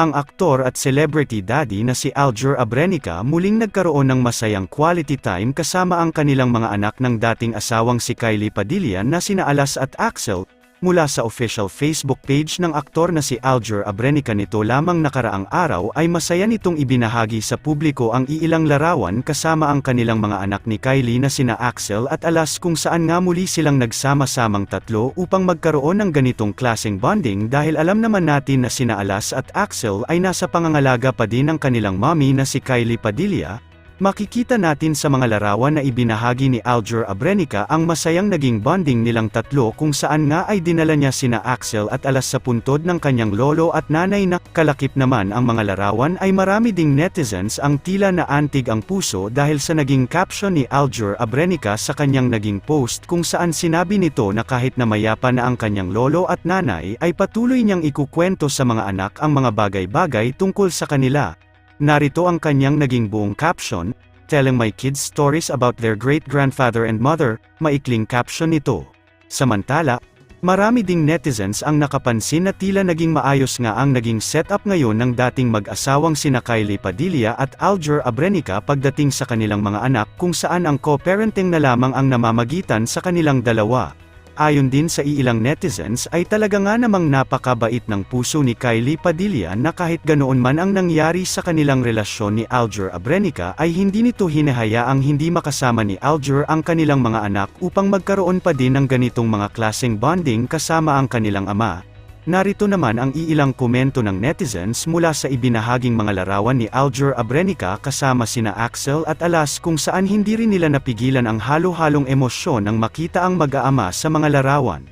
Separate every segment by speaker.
Speaker 1: ang aktor at celebrity daddy na si Aljur Abrenica muling nagkaroon ng masayang quality time kasama ang kanilang mga anak ng dating asawang si Kylie Padilla na sina Alas at Axel, mula sa official Facebook page ng aktor na si Aljur Abrenica nito lamang nakaraang araw ay masaya nitong ibinahagi sa publiko ang iilang larawan kasama ang kanilang mga anak ni Kylie na sina Axel at Alas kung saan nga muli silang nagsama-samang tatlo upang magkaroon ng ganitong klaseng bonding dahil alam naman natin na sina Alas at Axel ay nasa pangangalaga pa din ng kanilang mommy na si Kylie Padilla, Makikita natin sa mga larawan na ibinahagi ni Aljur Abrenica ang masayang naging bonding nilang tatlo kung saan nga ay dinala niya sina Axel at alas sa puntod ng kanyang lolo at nanay na kalakip naman ang mga larawan ay marami ding netizens ang tila na antig ang puso dahil sa naging caption ni Aljur Abrenica sa kanyang naging post kung saan sinabi nito na kahit na mayapa na ang kanyang lolo at nanay ay patuloy niyang ikukwento sa mga anak ang mga bagay-bagay tungkol sa kanila. Narito ang kanyang naging buong caption, telling my kids stories about their great-grandfather and mother, maikling caption nito. Samantala, marami ding netizens ang nakapansin na tila naging maayos nga ang naging setup ngayon ng dating mag-asawang sina Kylie Padilla at Aljur Abrenica pagdating sa kanilang mga anak kung saan ang co-parenting na lamang ang namamagitan sa kanilang dalawa. Ayon din sa iilang netizens ay talaga nga namang napakabait ng puso ni Kylie Padilla na kahit ganoon man ang nangyari sa kanilang relasyon ni Aljur Abrenica ay hindi nito hinahayaang hindi makasama ni Aljur ang kanilang mga anak upang magkaroon pa din ng ganitong mga klaseng bonding kasama ang kanilang ama. Narito naman ang iilang komento ng netizens mula sa ibinahaging mga larawan ni Aljur Abrenica kasama sina Axel at Alas kung saan hindi rin nila napigilan ang halo-halong emosyon nang makita ang mag-aama sa mga larawan.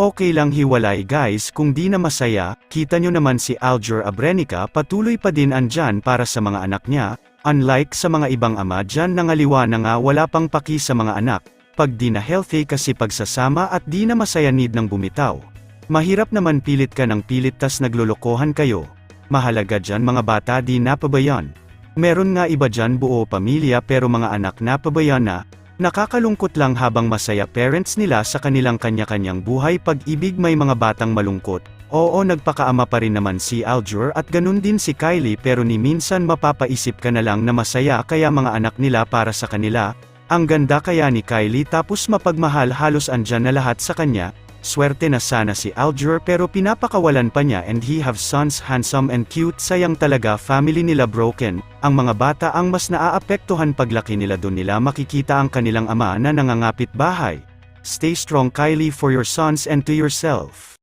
Speaker 1: Okay lang hiwalay guys kung di na masaya, kita nyo naman si Aljur Abrenica patuloy pa din andyan para sa mga anak niya, unlike sa mga ibang ama dyan nangaliwa na nga wala pang paki sa mga anak, pag di na healthy kasi pagsasama at di na masaya need ng bumitaw. Mahirap naman pilit ka ng pilit tas naglolokohan kayo. Mahalaga dyan mga bata di napabayan. Meron nga iba dyan buo pamilya pero mga anak napabayan na, Nakakalungkot lang habang masaya parents nila sa kanilang kanya-kanyang buhay pag-ibig may mga batang malungkot. Oo nagpakaama pa rin naman si Aljur at ganun din si Kylie pero ni minsan mapapaisip ka na lang na masaya kaya mga anak nila para sa kanila. Ang ganda kaya ni Kylie tapos mapagmahal halos andyan na lahat sa kanya. Swerte na sana si Aljur pero pinapakawalan pa niya and he have sons handsome and cute sayang talaga family nila broken. Ang mga bata ang mas naaapektuhan paglaki nila doon nila makikita ang kanilang ama na nangangapit bahay. Stay strong Kylie for your sons and to yourself.